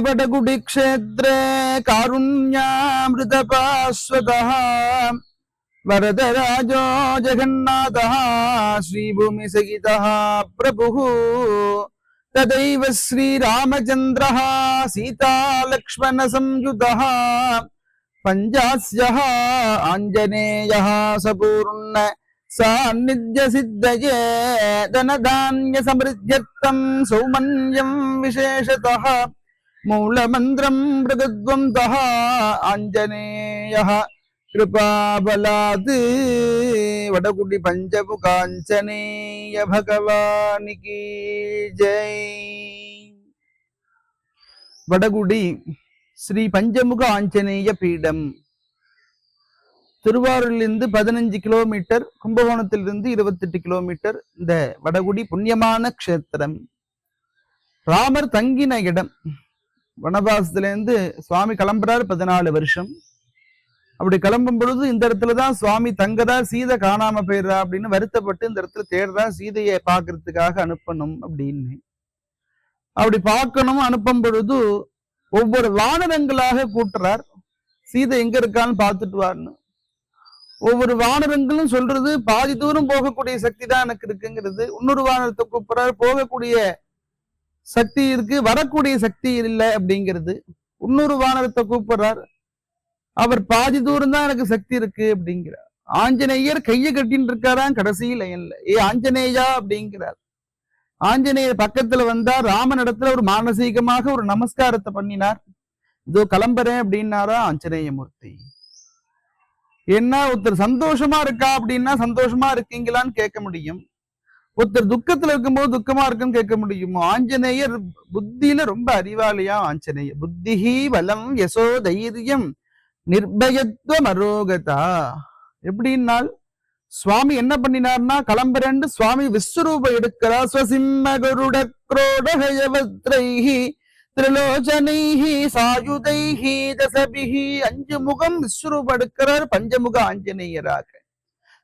वडगुडिक्षेत्रे कारुण्यामृतपाश्वतः वरदराजो जगन्नाथः श्रीभूमिसहितः प्रभुः। तदैव श्रीरामचन्द्रः सीतालक्ष्मणसंयुतः पञ्चास्यः आञ्जनेयः सपूर्ण സാന്നിധ്യ സിദ്ധയേ ധനധാന്യ സമൃദ്ധ്യർത്ഥം സൗമന്യം വിശേഷത മൂലമന്ത്രം മൃഗദ്വം തഹ ആഞ്ജനേയ കൃപാബലാത് വടകുടി പഞ്ചമുഖാഞ്ജനേയ ഭഗവാനിക്ക് ജയ് വടകുടി ശ്രീ പഞ്ചമുഖ ആഞ്ജനേയ പീഠം திருவாரூரிலிருந்து பதினஞ்சு கிலோமீட்டர் கும்பகோணத்திலிருந்து இருபத்தெட்டு கிலோமீட்டர் இந்த வடகுடி புண்ணியமான க்ஷேத்திரம். ராமர் தங்கின இடம். வனவாசத்துலேருந்து சுவாமி கிளம்புறாரு பதினாலு வருஷம். அப்படி கிளம்பும் பொழுது இந்த இடத்துல தான் சுவாமி தங்கதா சீதை காணாம போயிடுறா அப்படின்னு வருத்தப்பட்டு இந்த இடத்துல தேடுறா சீதையை பார்க்கறதுக்காக அனுப்பணும் அப்படின்னு. அப்படி பார்க்கணும் அனுப்பும் பொழுது ஒவ்வொரு வானரங்களாக கூட்டுறார். சீதை எங்க இருக்கான்னு பார்த்துட்டு வான்னு. ஒவ்வொரு வானரங்களும் சொல்றது பாதி தூரம் போகக்கூடிய சக்தி தான் எனக்கு இருக்குங்கிறது. இன்னொரு வானரத்தை கூப்பிடுறாரு போகக்கூடிய சக்தி இருக்கு வரக்கூடிய சக்தி இல்லை அப்படிங்கிறது. இன்னொரு வானரத்தை கூப்பிடுறார் அவர் பாதி தூரம் தான் எனக்கு சக்தி இருக்கு அப்படிங்கிறார். ஆஞ்சநேயர் கையை கட்டின்னு இருக்காராம் கடைசி லைன்ல ஏ ஆஞ்சநேயா அப்படிங்கிறார். ஆஞ்சநேயர் பக்கத்துல வந்தா ராமன் இடத்துல ஒரு மானசீகமாக ஒரு நமஸ்காரத்தை பண்ணினார். இதோ கிளம்புறேன் அப்படின்னாரா ஆஞ்சநேயமூர்த்தி. என்ன ஒருத்தர் சந்தோஷமா இருக்கா அப்படின்னா சந்தோஷமா இருக்கீங்களான்னு கேட்க முடியும். ஒருத்தர் துக்கத்துல இருக்கும்போது துக்கமா இருக்குன்னு கேட்க முடியுமோ. ஆஞ்சநேயர் புத்தியில ரொம்ப அறிவாளியா ஆஞ்சநேயர் புத்திஹி பலம் யசோ தைரியம் நிர்பயத்துவ மரோகதா. எப்படின்னால் சுவாமி என்ன பண்ணினார்னா கிளம்புறேன்னு சுவாமி விஸ்வரூபம் எடுக்கிறார். ஸ்வசிம்ம கருட குரோடகயவத்ரைஹி திரிலோச்சனைஹி சாயுதைஹி தசபிஹி அஞ்சு முகம் விஸ்வரூபம் எடுக்கிறார் பஞ்சமுக ஆஞ்சநேயராக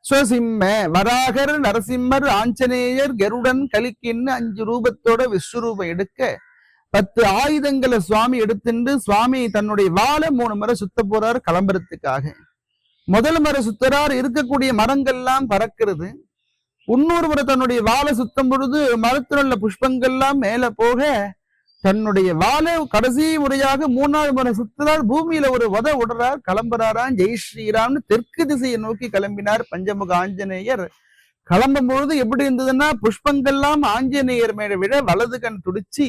சுவசிம்ம வராகர் நரசிம்மர் ஆஞ்சநேயர் கருடன் கலிக்கின்னு அஞ்சு ரூபத்தோட விஸ்வரூபம் எடுக்க பத்து ஆயுதங்களை சுவாமி எடுத்துட்டு சுவாமி தன்னுடைய வாழை மூணு முறை சுத்த போறார் கிளம்புறதுக்காக முதல் முறை சுத்தரார் இருக்கக்கூடிய மரங்கள்லாம் பறக்கிறது இன்னொரு முறை தன்னுடைய வாழை சுத்தம் பொழுது மரத்தில் உள்ள புஷ்பங்கள்லாம் மேல போக தன்னுடைய வாழை கடைசி முறையாக மூணாவது முறை சுற்றுறார் பூமியில ஒரு வத விடுறார் கிளம்புறாராம். ஜெய் ஸ்ரீராம்னு தெற்கு திசையை நோக்கி கிளம்பினார் பஞ்சமுக ஆஞ்சநேயர். கிளம்பும் பொழுது எப்படி இருந்ததுன்னா புஷ்பங்கள்லாம் ஆஞ்சநேயர் மேல விட வலது கண் துடிச்சு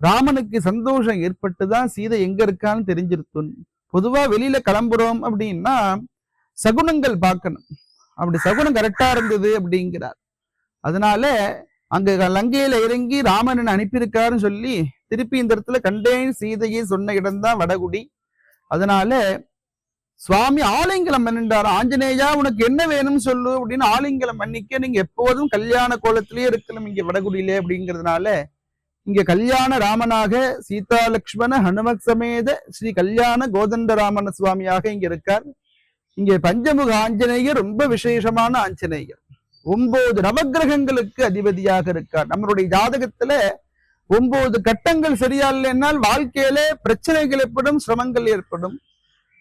ராமனுக்கு சந்தோஷம் ஏற்பட்டுதான் சீதை எங்க இருக்கான்னு தெரிஞ்சிருத்தோம். பொதுவா வெளியில கிளம்புறோம் அப்படின்னா சகுனங்கள் பார்க்கணும். அப்படி சகுனம் கரெக்டா இருந்தது அப்படிங்கிறார். அதனால அங்க லங்கையில இறங்கி ராமன் அனுப்பியிருக்காருன்னு சொல்லி திருப்பி இந்த இடத்துல கண்டேன் சீதையை சொன்ன இடம்தான் வடகுடி. அதனால சுவாமி ஆலிங்கலம் பண்ணிட்டார் ஆஞ்சநேயா உனக்கு என்ன வேணும்னு சொல்லு? அப்படின்னு ஆலிங்கலம் பண்ணிக்க நீங்க எப்போதும் கல்யாண கோலத்திலேயே இருக்கணும் இங்க வடகுடியிலே. அப்படிங்கிறதுனால இங்க கல்யாண ராமனாக சீதா லக்ஷ்மண ஹனுமத் சமேத ஸ்ரீ கல்யாண கோதண்டராமன சுவாமியாக இங்க இருக்கார். இங்கே பஞ்சமுக ஆஞ்சநேயர் ரொம்ப விசேஷமான ஆஞ்சநேயர். ஒன்பது நவக்கிரகங்களுக்கு அதிபதியாக இருக்கார். நம்மளுடைய ஜாதகத்துல ஒன்பது கட்டங்கள் சரியா இல்லைன்னால் வாழ்க்கையில பிரச்சனைகள் ஏற்படும் சிரமங்கள் ஏற்படும்.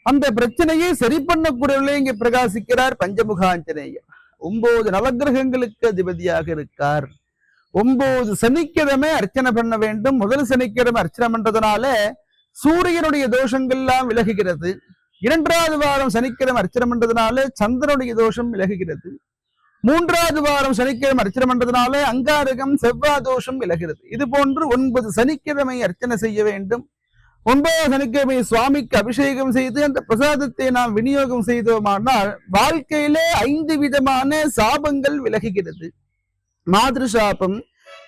அந்த பிரச்சனையை சரி பண்ணக்கூடியவர்களே இங்கே பிரகாசிக்கிறார் பஞ்சமுகாஞ்சனேயர் ஒன்பது நவக்கிரகங்களுக்கு அதிபதியாக இருக்கார். ஒன்பது சனிக்கிழமை அர்ச்சனை பண்ண வேண்டும். முதல் சனிக்கிழமை அர்ச்சனை பண்றதுனால சூரியனுடைய தோஷங்கள்லாம் விலகுகிறது. இரண்டாவது வாரம் சனிக்கிழமை அர்ச்சனை பண்றதுனால சந்திரனுடைய தோஷம் விலகுகிறது. மூன்றாவது வாரம் சனிக்கிழமை அர்ச்சனை பண்றதுனால அங்காரகம் செவ்வாய் தோஷம் விலகிறது. இது போன்று ஒன்பது சனிக்கிழமை அர்ச்சனை செய்ய வேண்டும். ஒன்பதாம் சனிக்கிழமை சுவாமிக்கு அபிஷேகம் செய்து அந்த பிரசாதத்தை நாம் விநியோகம் செய்தோமானால் வாழ்க்கையிலே ஐந்து விதமான சாபங்கள் விலகுகிறது. மாதிரி சாபம்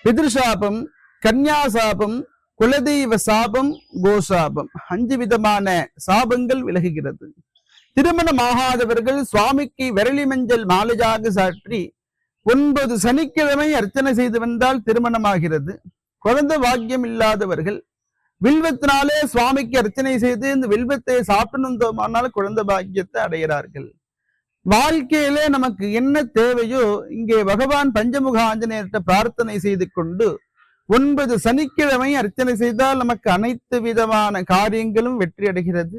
பிதிருசாபம் கன்யா சாபம் குலதெய்வ சாபம் கோசாபம். அஞ்சு விதமான சாபங்கள் விலகுகிறது. திருமணமாகாதவர்கள் சுவாமிக்கு விரலி மஞ்சள் மாலையாக சாற்றி ஒன்பது சனிக்கிழமை அர்ச்சனை செய்து வந்தால் திருமணமாகிறது. குழந்தை பாக்கியம் இல்லாதவர்கள் வில்வத்தினாலே சுவாமிக்கு அர்ச்சனை செய்து இந்த வில்வத்தை சாப்பிடணுமானால் குழந்தை பாக்கியத்தை அடைகிறார்கள். வாழ்க்கையிலே நமக்கு என்ன தேவையோ இங்கே பகவான் பஞ்சமுக ஆஞ்சநேயர்கிட்ட பிரார்த்தனை செய்து கொண்டு ஒன்பது சனிக்கிழமை அர்ச்சனை செய்தால் நமக்கு அனைத்து விதமான காரியங்களும் வெற்றி அடைகிறது.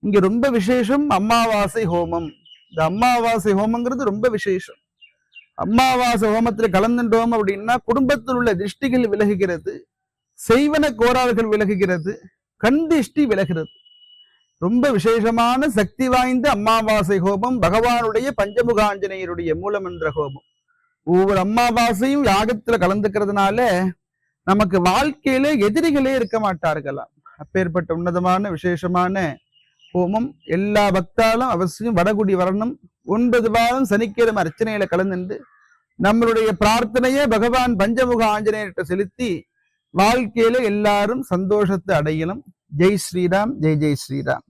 இங்க ரொம்ப விசேஷம் அமாவாசை ஹோமம். இந்த அம்மாவாசை ஹோமங்கிறது ரொம்ப விசேஷம். அம்மாவாசை ஹோமத்துல கலந்துட்டோம் அப்படின்னா குடும்பத்தில் உள்ள திருஷ்டிகள் விலகுகிறது செய்வன கோராறுகள் விலகுகிறது கண் திருஷ்டி விலகிறது. ரொம்ப விசேஷமான சக்தி வாய்ந்த அம்மாவாசை ஹோமம் பகவானுடைய பஞ்சமுகாஞ்சனையருடைய மூலமந்திர ஹோமம். ஒவ்வொரு அம்மாவாசையும் யாகத்துல கலந்துக்கிறதுனால நமக்கு வாழ்க்கையில எதிரிகளே இருக்க மாட்டார்களாம். அப்பேற்பட்ட உன்னதமான விசேஷமான ஹோமம் எல்லா பக்தாலும் அவசியம் வடகுடி வரணும். ஒன்பது வாரம் சனிக்கிழமை அர்ச்சனையில கலந்துண்டு நம்மளுடைய பிரார்த்தனையே பகவான் பஞ்சமுக ஆஞ்சநேயர்கிட்ட செலுத்தி வாழ்க்கையில எல்லாரும் சந்தோஷத்தை அடையணும். ஜெய் ஸ்ரீராம் ஜெய் ஜெய் ஸ்ரீராம்.